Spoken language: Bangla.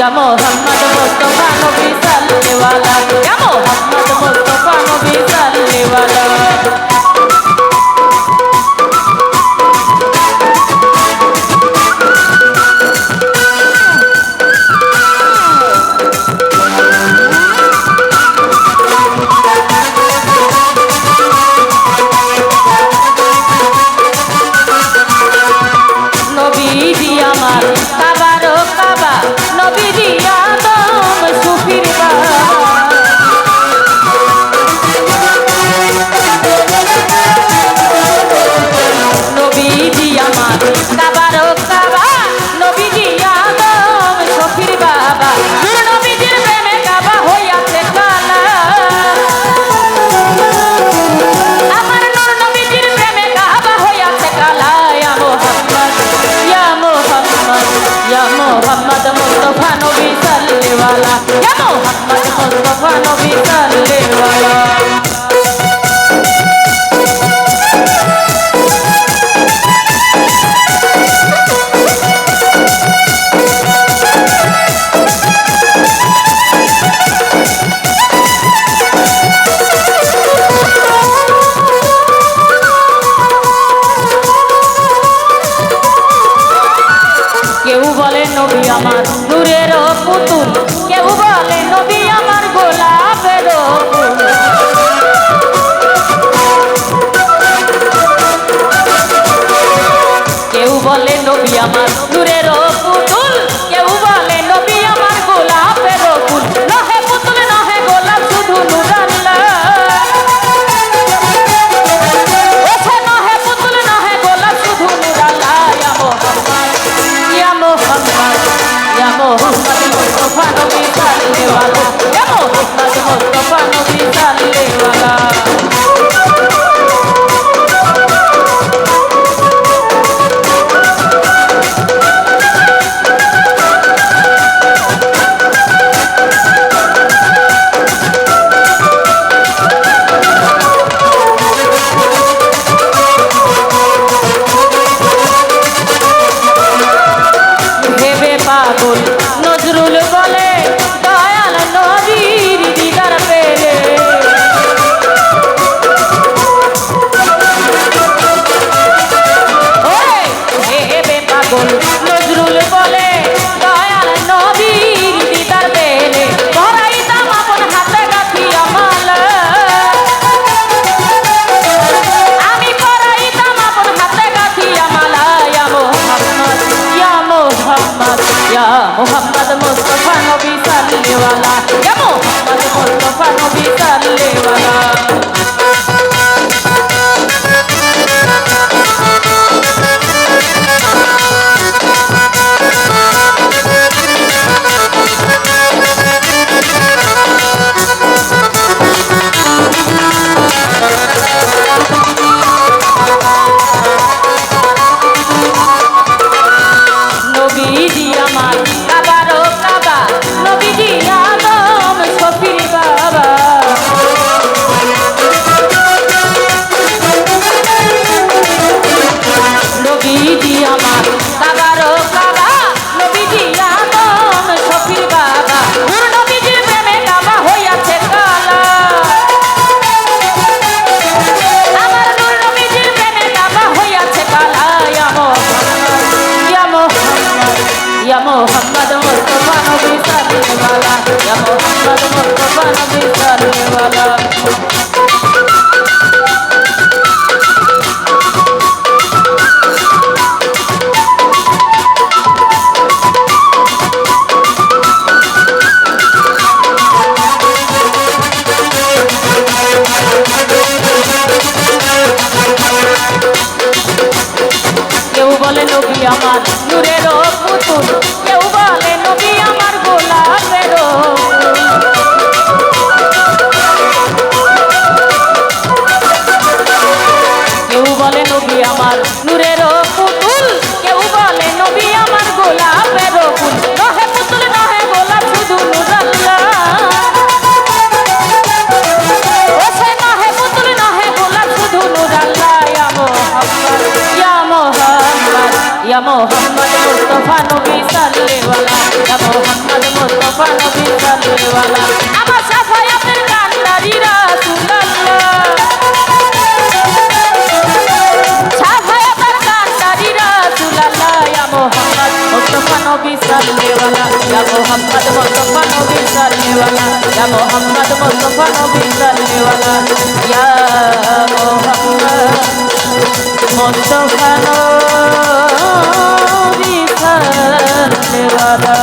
ইয়া মোহাম্মদ নবী আমার নূরের পুতুল কেউ বলে নবী আমার গোলা কেউ বলে নবী আমার নূরের মোস্তফা নবী সালেওয়ালা যাব হজরত মোস্তফা নবী সালেওয়ালা পাগল चलने वाला जमो मत बोलो फनो भी আমার মোহাম্মদ মুস্তাফা নবী সাল্লেওয়ালা ইয়া মোহাম্মদ মুস্তাফা নবী সাল্লেওয়ালা আমার সাফায়াতের কান্ডারি রাসূলুল্লাহ সাফায়াতের কান্ডারি রাসূলুল্লাহ ইয়া মোহাম্মদ মুস্তাফা নবী সাল্লেওয়ালা ইয়া মোহাম্মদ মুস্তাফা নবী সাল্লেওয়ালা ইয়া মোহাম্মদ মুস্তাফা নবী সাল্লেওয়ালা ইয়া মোহাম্মদ মুস্তাফা নবী री फलवाला